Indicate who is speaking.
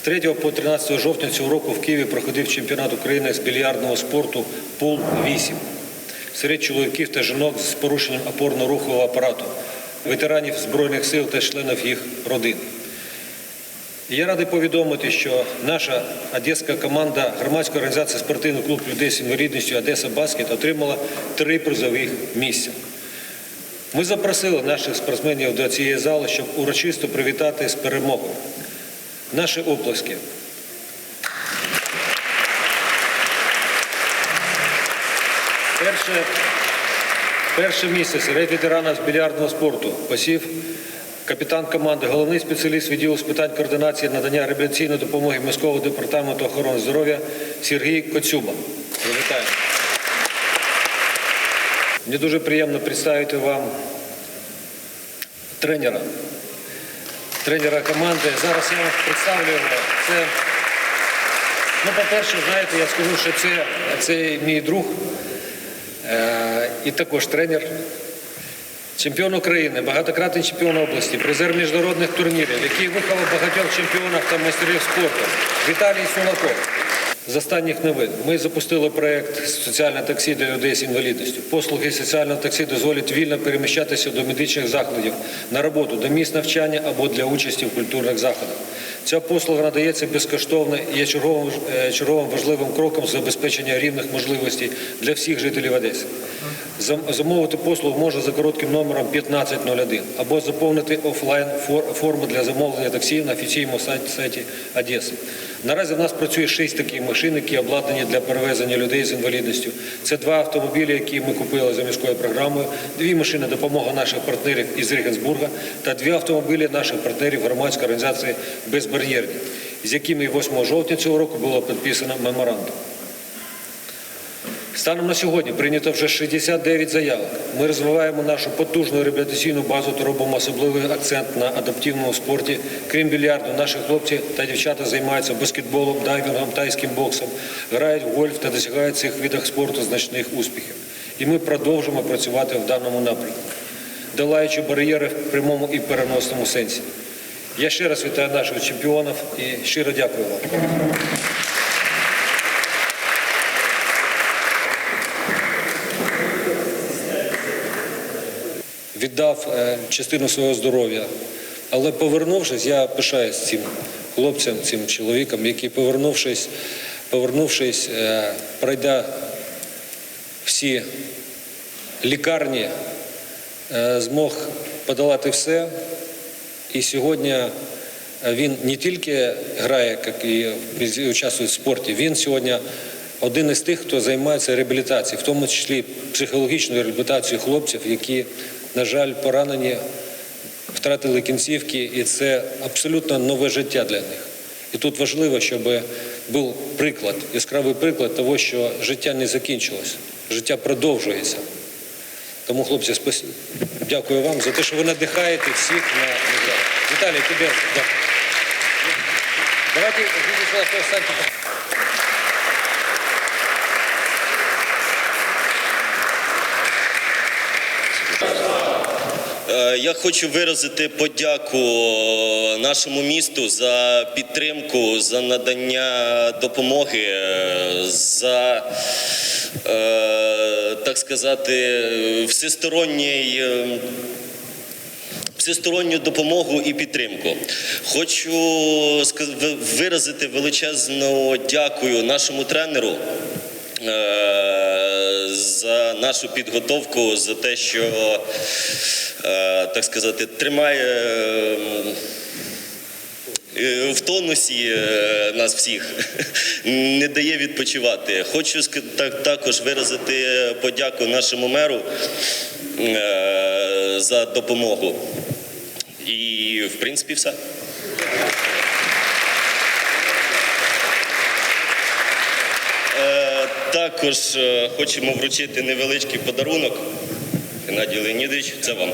Speaker 1: З 3 по 13 жовтня цього року в Києві проходив чемпіонат України з більярдного спорту Пул 8 серед чоловіків та жінок з порушенням опорно-рухового апарату, ветеранів Збройних сил та членів їх родин. Я радий повідомити, що наша одеська команда громадської організації спортивний клуб людей з інвалідністю Одеса Баскет отримала три призових місця. Ми запросили наших спортсменів до цієї зали, щоб урочисто привітати з перемогою. Наші оплески. Перше, перше місце серед ветеранів з більярдного спорту посів капітан команди, головний спеціаліст відділу з питань координації надання реабілітаційної допомоги міського департаменту охорони здоров'я Сергій Коцюба. Привітаємо. Мені дуже приємно представити вам тренера. Тренера команди. Зараз я вам представлю його. Це, ну, по-перше, знаєте, я скажу, що це, це мій друг е, і також тренер. Чемпіон України, багатократний чемпіон області, призер міжнародних турнірів, який виховав багатьох чемпіонів та майстерів спорту. Віталій Сулаков. З останніх новин ми запустили проект соціальне таксі для людей з інвалідністю. Послуги соціального таксі дозволять вільно переміщатися до медичних закладів на роботу, до місць навчання або для участі в культурних заходах. Ця послуга надається безкоштовно і є черговим, е, черговим важливим кроком забезпечення рівних можливостей для всіх жителів Одеси. Замовити послугу можна за коротким номером 1501 або заповнити офлайн форму для замовлення таксі на офіційному сайті, Одеси. Наразі в нас працює шість таких машин, які обладнані для перевезення людей з інвалідністю. Це два автомобілі, які ми купили за міською програмою, дві машини допомога наших партнерів із Регенсбурга та дві автомобілі наших партнерів громадської організації Безбар'єрні, з якими 8 жовтня цього року було підписано меморандум. Станом на сьогодні прийнято вже 69 заявок. Ми розвиваємо нашу потужну реабілітаційну базу та робимо особливий акцент на адаптивному спорті. Крім більярду, наші хлопці та дівчата займаються баскетболом, дайвінгом, тайським боксом, грають в гольф та досягають цих видах спорту значних успіхів. І ми продовжимо працювати в даному напрямку, долаючи бар'єри в прямому і переносному сенсі. Я ще раз вітаю наших чемпіонів і щиро дякую вам. віддав е, частину свого здоров'я. Але повернувшись, я пишаюсь цим хлопцям, цим чоловікам, які повернувшись, повернувшись, е, пройдя всі лікарні, е, змог подолати все. І сьогодні е, він не тільки грає, як і участвує в спорті, він сьогодні один із тих, хто займається реабілітацією, в тому числі психологічною реабілітацією хлопців, які, на жаль, поранені, втратили кінцівки, і це абсолютно нове життя для них. І тут важливо, щоб був приклад, яскравий приклад того, що життя не закінчилось, життя продовжується. Тому, хлопці, спас... дякую вам за те, що ви надихаєте всіх на Віталій, тобі дякую. Давайте відійшла станьте.
Speaker 2: Е, Я хочу виразити подяку нашому місту за підтримку, за надання допомоги, е, за е, так сказати, всесторонній. Всесторонню допомогу і підтримку. Хочу виразити величезну дякую нашому тренеру е, за нашу підготовку, за те, що е, так сказати, тримає е, в тонусі нас всіх, не дає відпочивати. Хочу так- також виразити подяку нашому меру за допомогу. І, в принципі, все. Е, Також е, хочемо вручити невеличкий подарунок. Геннадій Леонідович, це вам.